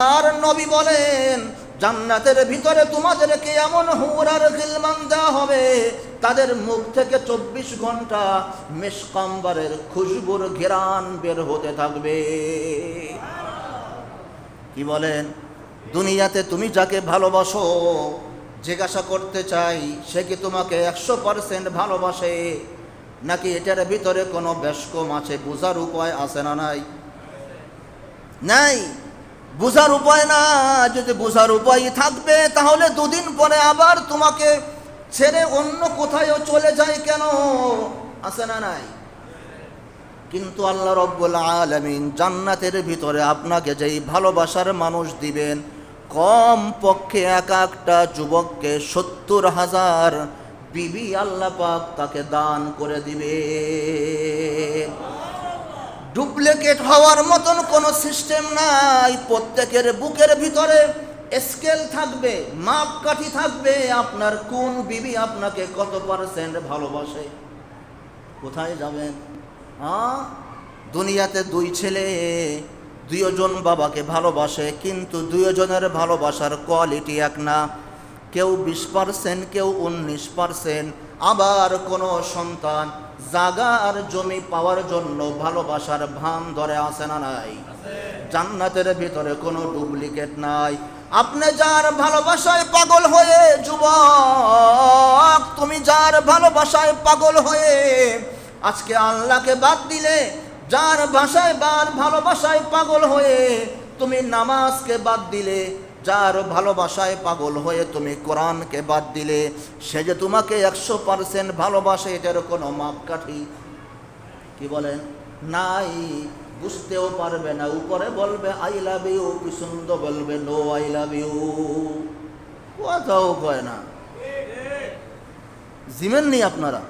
আর নবী বলেন, জান্নাতের ভিতরে তোমাদেরকে এমন হুরার গিলমান দেওয়া হবে, তাদের মুখ থেকে চব্বিশ ঘণ্টা মেশকাম্বারের খুশবুর ঘেরান বের হতে থাকবে। কি বলেন? দুনিয়াতে তুমি যাকে ভালোবাসো, জিজ্ঞাসা করতে চাই, সে কি তোমাকে একশো পার্সেন্ট ভালোবাসে? নাকি এটার ভিতরে কোনো ব্যস্কম আছে বোঝার উপায় আছে না নাই? নাই। বোঝার উপায় না, যদি বোঝার উপায় থাকবে, তাহলে দুদিন পরে আবার তোমাকে ছেড়ে অন্য কোথায়ও চলে যায় কেন? আছে না নাই? কিন্তু আল্লাহ রব্বুল আলমিন জান্নাতের ভিতরে আপনাকে যেই ভালোবাসার মানুষ দিবেন কম পক্ষে এক একটা যুবককে সত্তর হাজার বিবি আল্লাহ পাক তাকে দান করে দিবে ডুপ্লিকেট হওয়ার মতন কোনো সিস্টেম নাই। প্রত্যেকের বুকের ভিতরে স্কেল থাকবে, মাপকাঠি থাকবে। আপনার কোন বিবি আপনাকে কত পার্সেন্ট ভালোবাসে? কোথায় যাবেন? হ্যাঁ দুনিয়াতে দুই ছেলে, দুইজন বাবাকে ভালোবাসে, কিন্তু দুইজনের ভালোবাসার কোয়ালিটি এক না। কেউ বিশ পার্সেন্ট, কেউ উনিশ পার্সেন্ট। আবার কোনো সন্তান জাগা আর জমি পাওয়ার জন্য ভালোবাসার ভান ধরে আসে না নাই? জান্নাতের ভিতরে কোনো ডুপ্লিকেট নাই। আপনি যার ভালোবাসায় পাগল হয়ে যুবক, তুমি যার ভালোবাসায় পাগল হয়ে আজকে আল্লাহকে বাদ দিলে, যার ভাষায় বার ভালোবাসায় পাগল হয়ে তুমি নামাজকে বাদ দিলে যার ভালোবাসায় পাগল হয়ে তুমি কোরআনকে বাদ দিলে, সে যে তোমাকে একশো পার্সেন্ট ভালোবাসে, এটার কোনো মাপকাঠি। কি বলেন নাই, বুঝতেও পারবে না। উপরে বলবে আই লাভ ইউ কি সুন্দর বলবে নো আই লাভ ইউ কথাও কয় না। জিমেন জিমেননি আপনারা।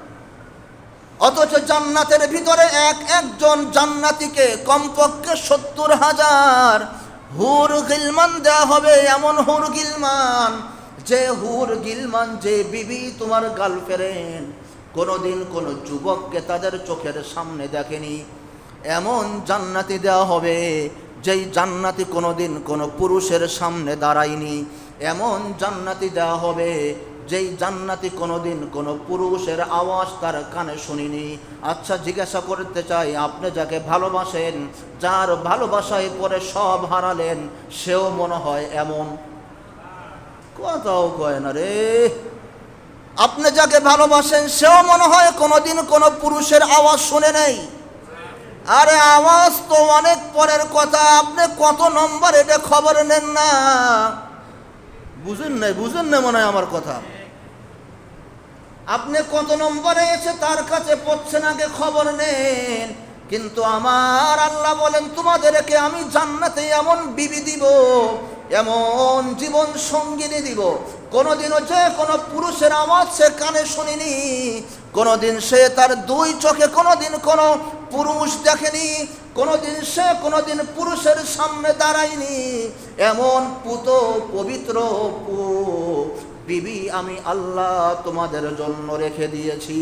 অথচ জান্নাতের ভিতরে এক একজন জান্নাতিকে কমপক্ষে সত্তর হাজার হুর গিলমান দেওয়া হবে এমন হুর গিলমান, যে হুর গিলমান যে বিবি তোমার গার্লফ্রেন্ড কোনোদিন কোনো যুবককে তাদের চোখের সামনে দেখেনি। এমন জান্নাতি দেওয়া হবে, যেই জান্নাতি কোনোদিন কোনো পুরুষের সামনে দাঁড়ায়নি। এমন জান্নাতি দেওয়া হবে যেই জান্নাতি কোনোদিন কোনো পুরুষের আওয়াজ তার কানে শুনিনি। আচ্ছা জিজ্ঞাসা করতে চাই, আপনি যাকে ভালোবাসেন, যার ভালোবাসায় পরে সব হারালেন, সেও মনে হয় এমন? কথাও কয় না রে। আপনি যাকে ভালোবাসেন, সেও মনে হয় কোনোদিন কোনো পুরুষের আওয়াজ শুনে নেই। আরে, আওয়াজ তো অনেক পরের কথা, আপনি কত নম্বর এটা খবর নেন না? বুঝেন নাই, বুঝেন না মনে হয় আমার কথা। আপনি কত নম্বরে এসে তার কাছে পড়ছেন আগে খবর নেন? কিন্তু আমার আল্লাহ বলেন, তোমাদেরকে আমি জান্নাতে এমন বিবি দিব, এমন জীবন সঙ্গিনী দিব। কোনোদিনও যে কোনো পুরুষের আওয়াজ সে কানে শুনিনি। কোনোদিন সে তার দুই চোখে, কোনোদিন কোনো পুরুষ দেখেনি। কোনোদিন সে কোনোদিন পুরুষের সামনে দাঁড়ায়নি। এমন পুত পবিত্র পু বিবি আমি আল্লাহ তোমাদের জন্য রেখে দিয়েছি।